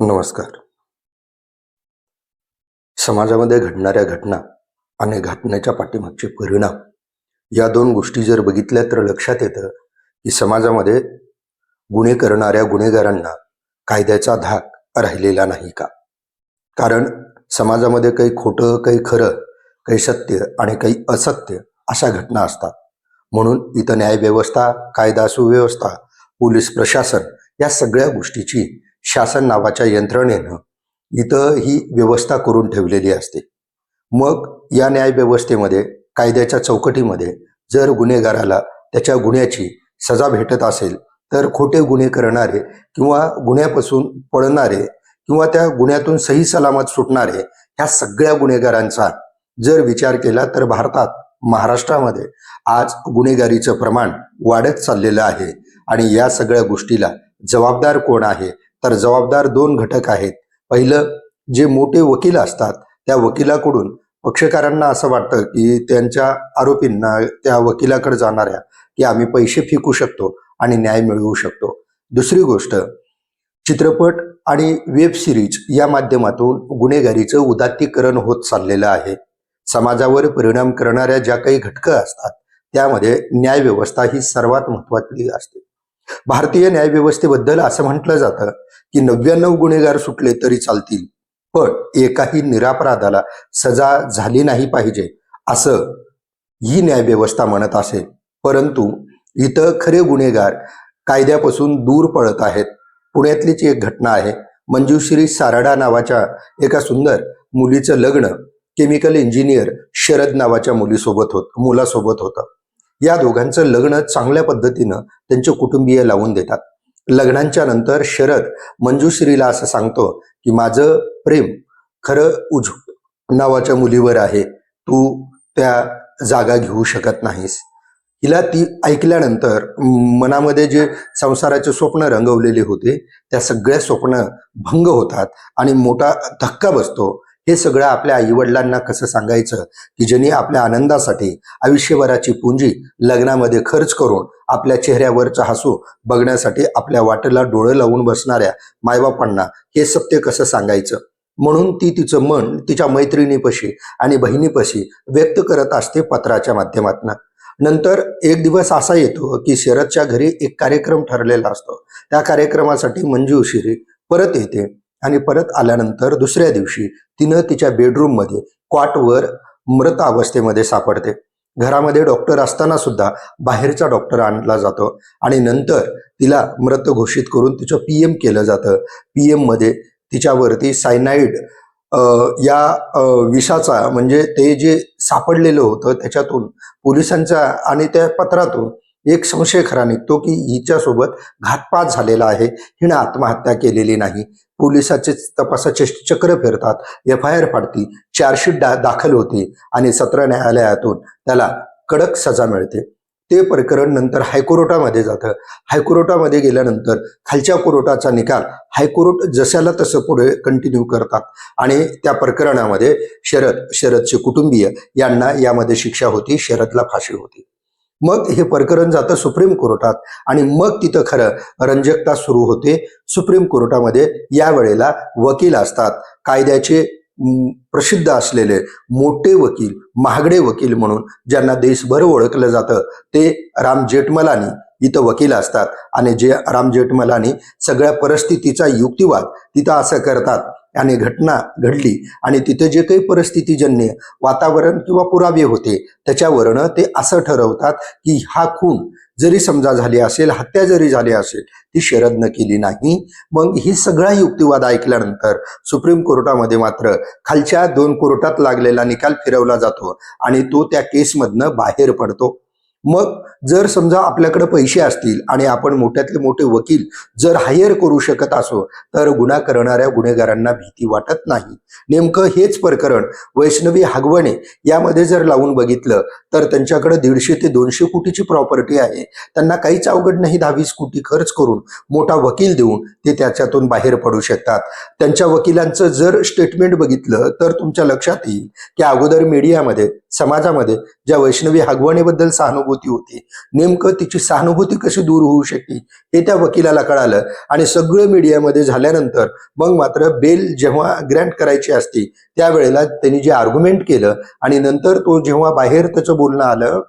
नमस्कार. समाजामध्ये घडणाऱ्या घटना आणि घटनेच्या पाठीमागचे परिणाम या दोन गोष्टी जर बघितल्या तर लक्षात येतं की समाजामध्ये गुन्हे करणाऱ्या गुन्हेगारांना कायद्याचा धाक राहिलेला नाही का? कारण समाजामध्ये काही खोटं काही खरं काही सत्य आणि काही असत्य अशा घटना असतात. म्हणून इथं न्यायव्यवस्था कायदा सुव्यवस्था पोलीस प्रशासन या सगळ्या गोष्टीची शासन नावाच्या यंत्रणेनं इथं ही व्यवस्था करून ठेवलेली असते. मग या न्यायव्यवस्थेमध्ये कायद्याच्या चौकटीमध्ये जर गुन्हेगाराला त्याच्या गुन्ह्याची सजा भेटत असेल तर खोटे गुन्हे करणारे किंवा गुन्ह्यापासून पळणारे किंवा त्या गुन्ह्यातून सही सलामत सुटणारे ह्या सगळ्या गुन्हेगारांचा जर विचार केला तर भारतात महाराष्ट्रामध्ये आज गुन्हेगारीचं प्रमाण वाढत चाललेलं आहे. आणि या सगळ्या गोष्टीला जबाबदार कोण आहे तर जबाबदार दोन घटक आहेत. पहिलं जे मोठे वकील असतात त्या वकिलाकडून पक्षकारांना असं वाटतं की त्यांच्या आरोपींना त्या वकिलाकडे जाणाऱ्या की आम्ही पैसे फेकू शकतो आणि न्याय मिळवू शकतो. दुसरी गोष्ट चित्रपट आणि वेब सिरीज या माध्यमातून गुन्हेगारीचं उदात्तीकरण होत चाललेलं आहे. समाजावर परिणाम करणाऱ्या ज्या काही घटकं असतात त्यामध्ये न्यायव्यवस्था ही सर्वात महत्वाची असते. भारतीय न्यायव्यवस्थेबद्दल असं म्हटलं जातं की नव्याण्णव गुन्हेगार सुटले तरी चालतील पण एकाही निरापराधाला सजा झाली नाही पाहिजे असं ही न्यायव्यवस्था म्हणत असेल परंतु इथं खरे गुन्हेगार कायद्यापासून दूर पळत आहेत. पुण्यातलीच एक घटना आहे. मंजुश्री सारडा नावाच्या एका सुंदर मुलीचं लग्न केमिकल इंजिनियर शरद नावाच्या मुलीसोबत होत मुलासोबत होतं. या दोघांचं लग्न चांगल्या पद्धतीनं त्यांचे कुटुंबीय लावून देतात. लग्नांच्या नंतर शरद मंजुश्रीला असं सांगतो की माझं प्रेम खरं उज नावाच्या मुलीवर आहे. तू त्या जागा घेऊ शकत नाहीस. हिला ती ऐकल्यानंतर मनामध्ये जे संसाराचे स्वप्न रंगवलेले होते त्या सगळ्या स्वप्न भंग होतात आणि मोठा धक्का बसतो हे सगळं आपल्या आईवडिलांना कसं सांगायचं? की ज्यांनी आपल्या आनंदासाठी आयुष्यभराची पुंजी लग्नामध्ये खर्च करून आपल्या चेहऱ्यावरचं हसू बघण्यासाठी आपल्या वाटेला डोळं लावून बसणाऱ्या मायबापांना हे सत्य कसं सांगायचं? म्हणून ती तिचं मन तिच्या मैत्रिणीपशी आणि बहिणीपशी व्यक्त करत असते पत्राच्या माध्यमातून. नंतर एक दिवस असा येतो की शरदच्या घरी एक कार्यक्रम ठरलेला असतो. त्या कार्यक्रमासाठी मंजू उशिरी परत येते. आणि परत आल्यानंतर दुसऱ्या दिवशी तिनं तिच्या बेडरूममध्ये क्वाटवर मृत अवस्थेमध्ये सापडते. घरामध्ये डॉक्टर असताना सुद्धा बाहेरचा डॉक्टर आणला जातो आणि नंतर तिला मृत घोषित करून तिचं पी एम केलं जातं. पी एममध्ये तिच्यावरती सायनाईड या विषाचा म्हणजे ते जे सापडलेलं होतं त्याच्यातून पोलिसांच्या आणि त्या पत्रातून एक संशय खरा निघतो की हिच्यासोबत घातपात झालेला आहे. हिनं आत्महत्या केलेली नाही. पोलिसाचे तपासाचे चक्र फिरतात. एफ आय आर फाडती चार्जशीट दा दाखल होते आणि सत्र न्यायालयातून त्याला कडक सजा मिळते. ते प्रकरण नंतर हायकोर्टामध्ये जातं. हायकोर्टामध्ये गेल्यानंतर खालच्या कोर्टाचा निकाल हायकोर्ट जशाला तसं पुढे कंटिन्यू करतात. आणि त्या प्रकरणामध्ये शरद शरदचे कुटुंबीय यांना यामध्ये शिक्षा होती शरदला फाशी होती. मग हे प्रकरण जातं सुप्रीम कोर्टात. आणि मग तिथं खरं रंजकता सुरू होते. सुप्रीम कोर्टामध्ये यावेळेला वकील असतात. कायद्याचे प्रसिद्ध असलेले मोठे वकील महागडे वकील म्हणून ज्यांना देशभर ओळखलं जातं ते राम जेठमलानी इथं वकील असतात. आणि जे राम जेठमलानी सगळ्या परिस्थितीचा युक्तिवाद तिथं असं करतात. आणि घटना घडली आणि तिथे जे काही परिस्थितीजन्य वातावरण किंवा पुरावे होते त्याच्यावरनं ते असं ठरवतात की हा खून जरी समजा झाली असेल हत्या जरी झाली असेल ती शरदनं केली नाही. मग ही सगळा युक्तिवाद ऐकल्यानंतर सुप्रीम कोर्टामध्ये मात्र खालच्या दोन कोर्टात लागलेला निकाल फिरवला जातो आणि तो त्या केसमधनं बाहेर पडतो. मग जर समजा आपल्याकडे पैसे असतील आणि आपण मोठ्यातले मोठे वकील जर हायर करू शकत असो तर गुन्हा करणाऱ्या गुन्हेगारांना भीती वाटत नाही. नेमकं हेच प्रकरण वैष्णवी हागवणे यामध्ये जर लावून बघितलं तर त्यांच्याकडे दीडशे ते दोनशे कोटीची प्रॉपर्टी आहे. त्यांना काहीच अवघड नाही दहावीस कोटी खर्च करून मोठा वकील देऊन ते त्याच्यातून बाहेर पडू शकतात. त्यांच्या वकिलांचं जर स्टेटमेंट बघितलं तर तुमच्या लक्षात येईल की अगोदर मीडियामध्ये समाजामध्ये ज्या वैष्णवी हगवणीबद्दल सहानुभूती होती नेमकं तिची सहानुभूती कशी दूर होऊ शकते हे त्या वकिलाला कळालं. आणि सगळं मीडियामध्ये झाल्यानंतर मग मात्र बेल जेव्हा ग्रँट करायची असती त्यावेळेला त्यांनी जे आर्ग्युमेंट केलं आणि नंतर तो जेव्हा बाहेर त्याचं बोलणं आलं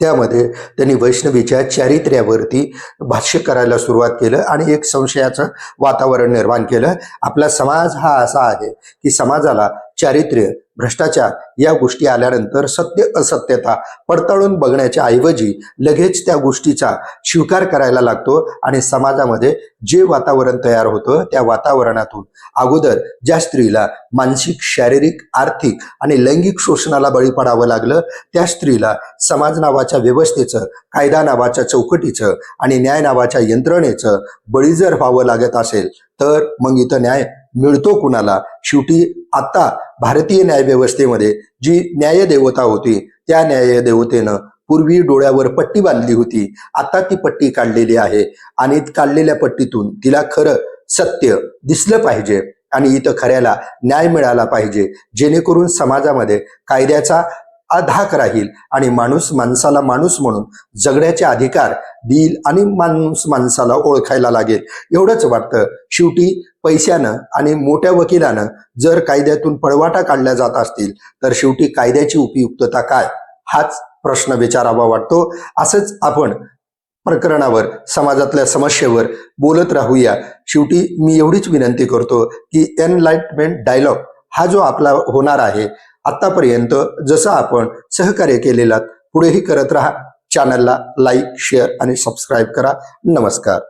त्यामध्ये त्यांनी वैष्णवीच्या चारित्र्यावरती भाष्य करायला सुरुवात केलं आणि एक संशयाचं वातावरण निर्माण केलं. आपला समाज हा असा आहे की समाजाला चारित्र्य भ्रष्टाचार या गोष्टी आल्यानंतर सत्य असत्यता पडताळून बघण्याच्या ऐवजी लगेच त्या गोष्टीचा स्वीकार करायला लागतो आणि समाजामध्ये जे वातावरण तयार होतं त्या वातावरणातून अगोदर ज्या स्त्रीला मानसिक शारीरिक आर्थिक आणि लैंगिक शोषणाला बळी पडावं लागलं त्या स्त्रीला समाज नावाच्या व्यवस्थेचं कायदा नावाच्या चौकटीचं आणि न्याय नावाच्या यंत्रणेचं बळी जर व्हावं लागत असेल तर मग इथं न्याय मिळतो कुणाला? शेवटी आता भारतीय न्यायव्यवस्थेमध्ये जी न्यायदेवता होती त्या न्यायदेवतेनं पूर्वी डोळ्यावर पट्टी बांधली होती. आता ती पट्टी काढलेली आहे आणि काढलेल्या पट्टीतून तिला खरं सत्य दिसलं पाहिजे आणि इथं खऱ्याला न्याय मिळाला पाहिजे. जेणेकरून समाजामध्ये कायद्याचा अधाक राहील. आणि माणूस माणसाला माणूस म्हणून जगण्याचे अधिकार देईल आणि माणूस माणसाला ओळखायला लागेल. एवढंच वाटतं. शेवटी पैशानं आणि मोठ्या वकिलानं जर कायद्यातून पळवाटा काढल्या जात असतील तर शेवटी कायद्याची उपयुक्तता काय? हाच प्रश्न विचारावा वाटतो. असंच आपण प्रकरणावर समाजातल्या समस्येवर बोलत राहूया. शेवटी मी एवढीच विनंती करतो की एनलाइटमेंट डायलॉग हा जो आपला होणार आहे आतापर्यंत जसं आपण सहकार्य केलेलात पुढेही करत राहा. चॅनलला लाईक शेअर आणि सबस्क्राईब करा. नमस्कार.